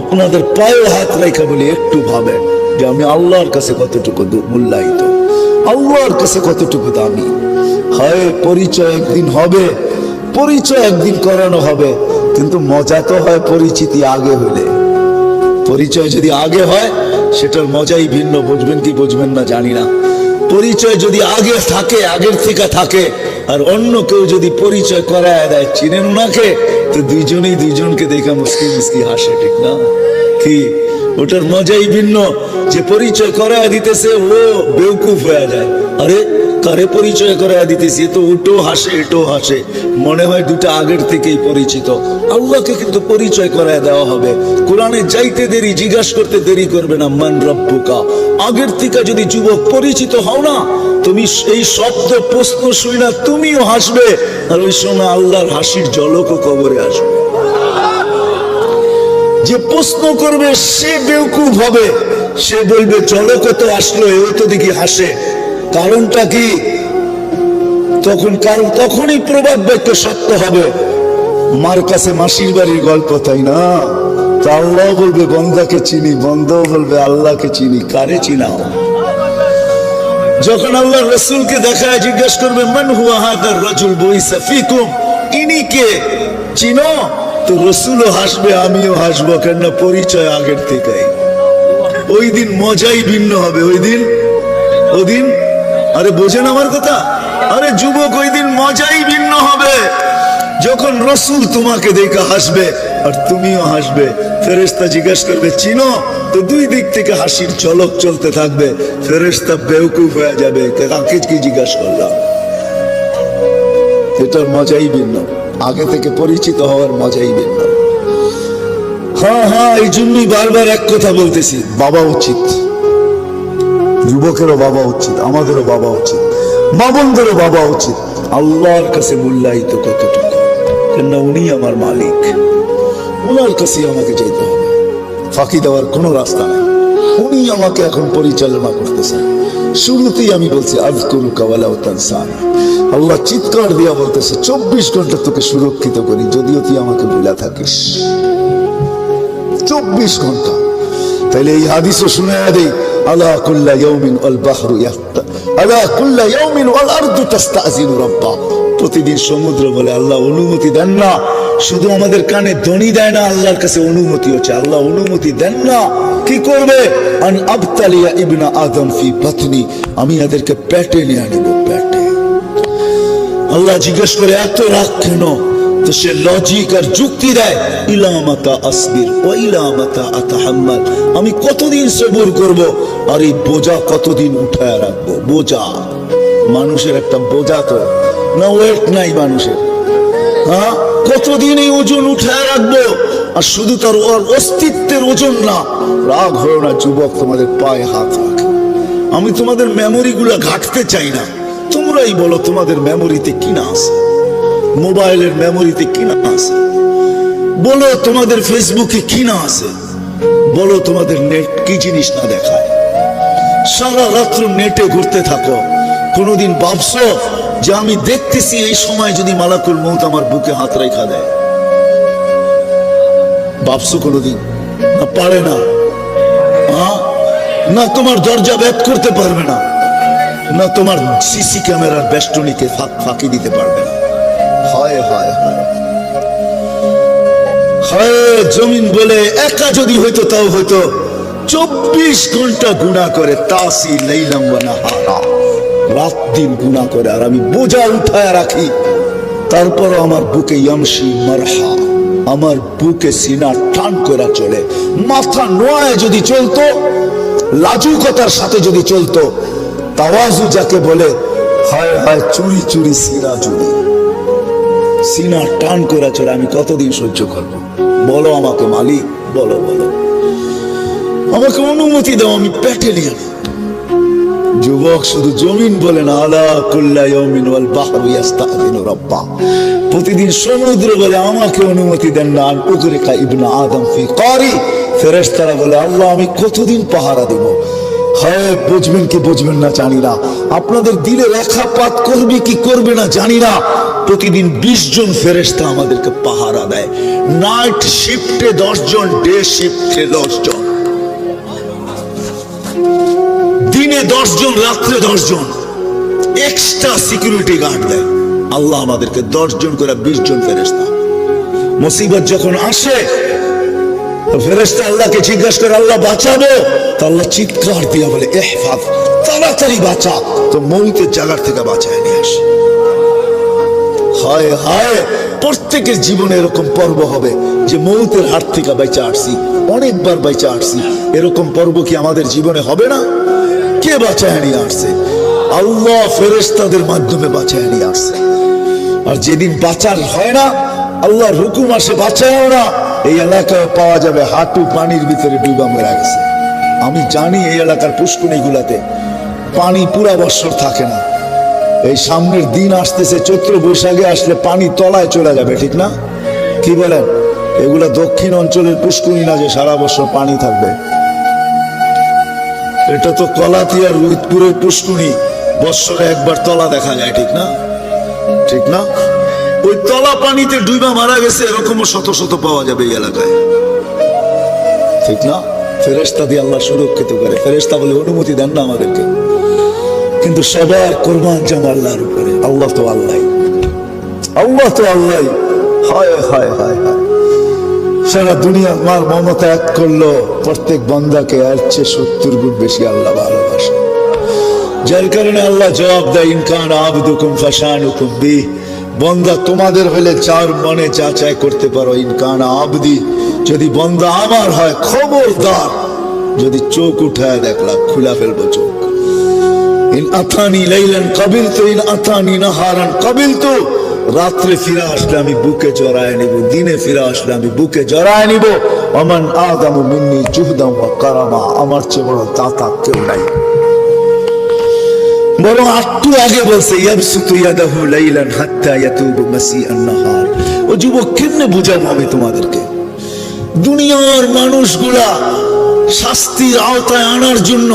আপনাদের পায়ে হাত রেখা বলি, একটু ভাবেন যে আমি আল্লাহর কাছে কতটুকু মূল্যায়িত। আল্লাহর কাছে কতটুকু দামি। হয় পরিচয় একদিন হবে, পরিচয় একদিন করানো হবে, কিন্তু মজা তো হয় পরিচিতি আগে হলে। পরিচয় যদি আগে হয়, সেটার মজাই ভিন্ন, বুঝবেন কি বুঝবেন না জানি না। পরিচয় যদি আগে থাকে, আগের থেকে থাকে, আর অন্য কেউ যদি পরিচয় করায় দেয়, চিনেন ওনাকে তো দুইজনেই দুইজনকে দেখে মুসকি মুসকি হাসে, ঠিক না? কি? ওটার মজাই ভিন্ন। যে পরিচয় করায় দিতেছে, ও বেউকুফ হয়ে যায়। আরে কারে পরিচয় করায় দিতেছি? তো ওটো হাসে, এটো হাসে। মনে হয় দুটা আগের থেকেই পরিচিত। আল্লাহকে কিন্তু পরিচয় করায় দেওয়া হবে। কোরআনে যাইতে দেরি, জিজ্ঞাসা করতে দেরি করবে না, মান রব্বুকা। আগের থেকে যদি যুবক পরিচিত হও না, তুমি এই শব্দ প্রশ্ন শুই না, তুমিও হাসবে। আর ওই সময় আল্লাহর হাসির জলকও কবরে আসবে। যে প্রশ্ন করবে, সে বেউকুফ হবে। সে বলবে, চলো কত আসলো, এও তো দেখি হাসে। কারণটা কি? তখন কারণ তখনই প্রবাদ বাক্য সত্য হবে। মার কাছে মাসির বাড়ির গল্প, তাই না? তা আল্লাহ বলবে বন্দাকে চিনি বন্দাও বলবে, আল্লাহকে চিনি, কারে চিনাও? যখন আল্লাহ রসুলকে দেখায়, জিজ্ঞেস করবে, মান হুয়া হাদার রাজুল বইসা ফিকুম? ইনি কে? চিনো? তো রসুলও হাসবে, আমিও হাসবো কেন পরিচয় আগের থেকেই। ওই দিন মজাই ভিন্ন হবে। ওই দিন? ওই দিন আরে বোঝেন আমার কথা? আরে যুবক ওই দিন মজাই ভিন্ন হবে। যখন রসুল তোমাকে দেখে হাসবে, আর তুমিও হাসবে ফেরেস্তা জিজ্ঞাসা করবে, চিনো? তো দুই দিক থেকে হাসির চলক চলতে থাকবে ফেরেস্তা বেউকুফ হয়ে যাবে। কাকে কি জিজ্ঞাসা করলাম এটার মজাই ভিন্ন। আগে থেকে পরিচিত হওয়ার মজাই ভিন্ন। হ্যাঁ হ্যাঁ এই জন্যই বারবার এক কথা বলতেছি, বাবা উচিত। যুবকেরও বাবা উচিত, আমাদেরও বাবা উচিত মা বাবা উচিত। আল্লাহর কাছে মূল্যায়িত কতটুকু? কেননা উনি আমার মালিক। ওনার কাছে আমাকে যেতে হবে। ফাঁকি দেওয়ার কোনো রাস্তা নেই। উনি আমাকে এখন পরিচালনা করতেছেন। শুরুতেই আমি বলছি আজ করু কাওয়ালা তানসানি। আল্লাহ চিৎকার দিয়া বলতেছে, চব্বিশ ঘণ্টা তোকে সুরক্ষিত করি, যদিও তুই আমাকে ভুলা থাকিস। চব্বিশ ঘণ্টা। তাহলে এই হাদিসও শুনে দেই। আলা কুল্লা ইয়াউমিন ওয়াল বাহরু ইয়াফতা, আলা কুল্লা ইয়াউমিন ওয়াল আরদু তাস্তাযিনু রাব্বা। প্রতিদিন সমুদ্র বলে আল্লাহ অনুমতি দেন না। শুধু আমাদের কানে ধ্বনি দেয় না, আল্লাহর কাছে অনুমতি হচ্ছে। আল্লাহ অনুমতি দেন না। কি করবে? আন আবতালিয়া ইবনা আদম ফি বাতনি। আমি এদেরকে পেটে নিয়ে আনিব পেটে আল্লাহ জিজ্ঞেস করে, এত রাগ কেন? তো সে লজিক আর যুক্তি দেয়, ইলামাতা আসবির ও ইলামাতা আতাহাম্মাল আমি কতদিন সবুর করব? আর এই বোঝা কতদিন উঠায় রাখব? বোঝা। মানুষের একটা বোঝা তো। না ওয়েট নাই মানুষের। হ্যাঁ? কতদিন এই ওজন উঠায় রাখব? আর শুধু তার ওর অস্তিত্বের ওজন না, রাগ হয়ে না, যুবক, তোমাদের পায়ে হাত রাখে। আমি তোমাদের মেমোরি গুলা ঘাটতে চাই না। তোমরাই বলো তোমাদের মেমোরিতে কি না আছে। মোবাইলের মেমোরিতে কি না আছে? বলো তোমাদের ফেসবুকে কি না আছে? বলো তোমাদের নেট কি জিনিস না দেখায়? সারা রাত্র নেটে ঘুরতে থাকো। কোনোদিন ভাবছ যে আমি দেখতেছি এই সময় যদি মালাকুল মৌত আমার বুকে হাত রেখা দেয়? ভাবছ কোনোদিন? না পারে না? না তোমার দরজা ব্যাপ করতে পারবে না। না তোমার সিসি ক্যামেরার বেষ্টনীকে ফাঁক ফাঁকি দিতে পারবে না। হয় জমিন বলে একা যদি হইতো, তাও হইতো চব্বিশ ঘণ্টা গুণা করে, তাসি লাইলাম হারা রাত দিন গুণা করে, আর আমি বোঝা উঠায় রাখি, তারপরও আমার বুকে ইয়ামসি মারহা, আমার বুকে সিনা টান করে চলে। মাথা নোয়ায় যদি চলতো, লাজুকতার সাথে যদি চলতো, তাওয়াজু যাকে বলে, হয় হয় চুরি চুরি সিনা চুরি। সিনা টান করে চলে, আমি কতদিন সহ্য করব? বলো আমাকে মালিক, বলো বলো। আমাকে অনুমতি দাও, আমি নেব। যুবক, শুধু জমিন বলে না, আলা কুল্লা ইয়াউমিন ওয়াল প্রতিদিন সমুদ্র বলে আমাকে অনুমতি দেন না উগরিকা ইবনা আদম ফি কারি। ফেরেশতারা বলে, আল্লাহ, আমি কতদিন পাহারা দেব? হয় বুঝবেন কি বুঝবেন না জানি না। আপনাদের দিলে রেখাপাত করবে কি করবে না জানি না। প্রতিদিন বিশ জন ফেরেস্তা আমাদেরকে পাহারা দেয়। নাইট শিফটে দশ জন ডে শিফটে দশ জন। দিনে দশ জন, রাত্রে দশ জন। এক্সট্রা সিকিউরিটি গার্ড দেয়। আল্লাহ আমাদেরকে দশ জন করে বিশ জন ফেরেস্তা মুসিবত যখন আসে ফেরেস্তা আল্লাহকে জিজ্ঞাসা করে, আল্লাহ বাঁচাবো? আল্লাহ চিৎকার দিয়া বলে তাড়াতাড়ি বাঁচা। তো জায়গার থেকে বাঁচায় নিয়ে আসে। হায় হায়, প্রত্যেকের জীবনে এরকম পর্ব হবে যে মৌতের হাত থেকে বাইচা আসছি, অনেকবার বাইচা আসছি। এরকম পর্ব কি আমাদের জীবনে হবে না? কে বাঁচায় নিয়ে আসছে? আল্লাহ ফেরেস্তাদের মাধ্যমে বাঁচায় নিয়ে আসছে। আর যেদিন বাঁচার হয় না আল্লাহর হুকুম আসে, বাঁচায়ও না। এই এলাকায় পাওয়া যাবে হাঁটু পানির ভিতরে ডুবা মেরা গেছে। আমি জানি এই এলাকার পুষ্কুনি গুলাতে পানি পুরা বৎসর থাকে না। এই সামনের দিন আসতেছে, চৈত্র বৈশাখে আসলে পানি তলায় চলে যাবে, ঠিক না? কি বলেন? এগুলা দক্ষিণ অঞ্চলের পুষ্কুনি না যে সারা বছর পানি থাকবে? এটা তো কলাতিয়ার রোহিতপুরের পুষ্কুনি বৎসরে একবার তলা দেখা যায়, ঠিক না? ঠিক না? ওই তলা পানিতে ডুইবা মারা গেছে, এরকমও শত শত পাওয়া যাবে এই এলাকায়। ঠিক না? ফেরেস্তা দিয়ে আল্লাহ সুরক্ষিত করে। ফেরেস্তা বলে, অনুমতি দেন না আমাদেরকে। কিন্তু সবার কোরবান জাম আল্লাহর উপরে। আল্লাহ তো আল্লাহ আল্লাহ তো আল্লাহ হায় হায় হায় হায়। সারা দুনিয়া মার মমতা এক করল। প্রত্যেক বন্দাকে আর চেয়ে সত্তর গুণ বেশি আল্লাহ ভালোবাসে। যার কারণে আল্লাহ জবাব দেয় ইনকান আবদুকুম ফাশানুকুম বি বন্দা তোমাদের হলে চার মনে যা চাই করতে পারো। ইনকান আবদি, যদি বন্দা আমার হয়, খবরদার। যদি চোখ উঠায় দেখলাম খুলা ফেলব চোখ। ইন আথানি লাইলান কবিল তো ইন আথানি নাহারান কবিল তো রাত্রে ফিরে আসলে আমি বুকে জড়ায় নিব, দিনে ফিরে আসলে আমি বুকে জড়ায় নিব। অমান আদম মিন্নি জুহদাম কারামা, আমার চেয়ে বড় দাতা কেউ নাই। বরং একটু আগে বলছে ও যুবক, কেমনে বুঝাবো আমি তোমাদেরকে? দুনিয়ার মানুষগুলা শাস্তির আওতায় আনার জন্য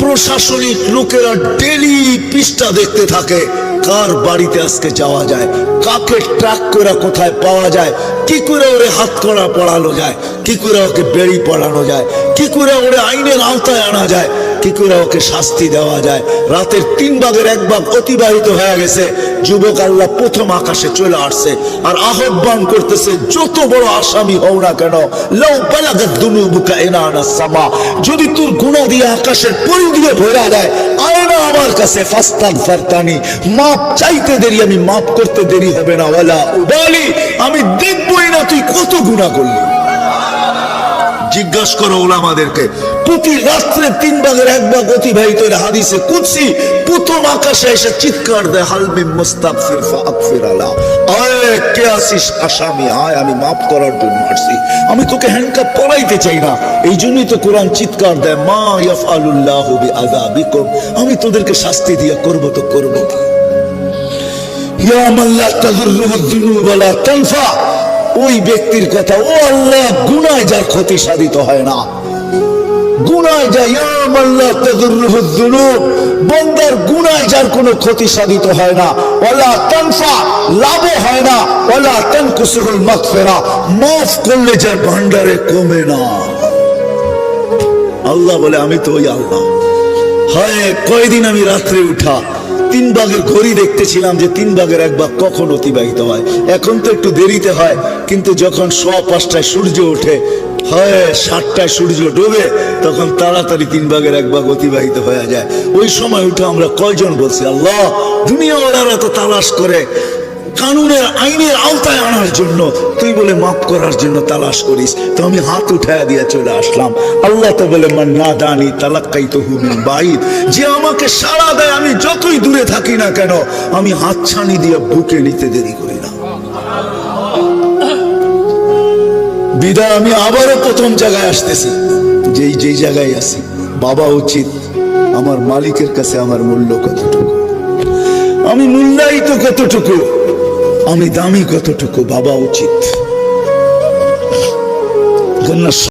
প্রশাসনিক লোকেরা ডেলি পৃষ্ঠা দেখতে থাকে, কার বাড়িতে আজকে যাওয়া যায়, কাকে ট্রাক করে কোথায় পাওয়া যায়, কি করে ওরে হাত করা পড়ানো যায়, কি করে ওকে বেড়ি পড়ানো যায়, কি করে ওরে আইনের আওতায় আনা যায়। কি করে ওকে শাস্তি দেওয়া যায়। রাতের তিন ভাগের এক ভাগ অতিবাহিত হয়ে গেছে। যুবক আল্লাহ প্রথম আকাশে চলে আসছে আর আহ্বান করতেছে, যত বড় আসামি হও না কেন, লাউ বালাগাত দুনুবুকা ইনানা সামা। যদি তোর গুনাহ দিয়ে আকাশের পরি দিয়ে ভরা দেয় আয় না আমার কাছে ফাস্তান ফারতানি মাপ চাইতে দেরি, আমি মাপ করতে দেরি হবে না, ওয়ালা উবালি। আমি দেখবই না তুই কত গুনাহ করলি। জিজ্ঞাসা করো ওলামাদেরকে প্রতি রাত্রে তিন ভাগের এক ভাগ অতিবাহিত হাদিসে কুদসি, প্রথম আকাশে এসে চিৎকার দেয় হালমি মুস্তাগফির ফাগফির আলা। আয়, কে আসিস আসামি? আয়, আমি মাফ করার জন্য আসছি। আমি তোকে পরাইতে চাই না। এই জন্যই তো কোরআন চিৎকার দেয়, মা ইয়াফআলুল্লাহু আমি তোদেরকে শাস্তি দিয়ে করব তো করব ইয়া ওই ব্যক্তির কথা, ও আল্লাহ, গুনায় যার ক্ষতি সাধিত হয় না। গুনায় যা লা তাযুররুহু বন্দার গুনায় যার কোনো ক্ষতি সাধিত হয় না। তানফা, লাভও হয় না। মাগফিরা, মাফ করলে যার ভান্ডারে কমে না। আল্লাহ বলে, আমি তো ওই আল্লাহ। হয়, কয়দিন আমি রাত্রে উঠা তিন ভাগের ঘড়ি দেখতেছিলাম যে তিন ভাগের এক বাঘ কখন অতিবাহিত হয়। এখন তো একটু দেরিতে হয়, কিন্তু যখন সোয়া পাঁচটায় সূর্য ওঠে, হয় সাতটায় সূর্য ডোবে, তখন তাড়াতাড়ি তিন ভাগের এক ভাগ অতিবাহিত হয়ে যায়। ওই সময় উঠে আমরা কয়জন বলছি, আল্লাহ দুনিয়া ওরা তো তালাশ করে কানুনের, আইনের আওতায় আনার জন্য তুই বলে মাফ করার জন্য তালাশ করিস। তো আমি হাত উঠায় দিয়ে চলে আসলাম। আল্লাহ তো বলে মান না দানি তালাক্কাই তো হুমিন বাইদ যে আমাকে সাড়া দেয়, আমি যতই দূরে থাকি না কেন, আমি হাত ছানি দিয়ে বুকে নিতে দেরি করি না। বিদায়, আমি আবারও প্রথম জায়গায় আসতেছি। যেই যেই জায়গায় আছি, বাবা উচিত আমার মালিকের কাছে আমার মূল্য কতটুকু। আমি মূল্যায়িত কতটুকু? আমি দামি কতটুকু বাবা উচিত?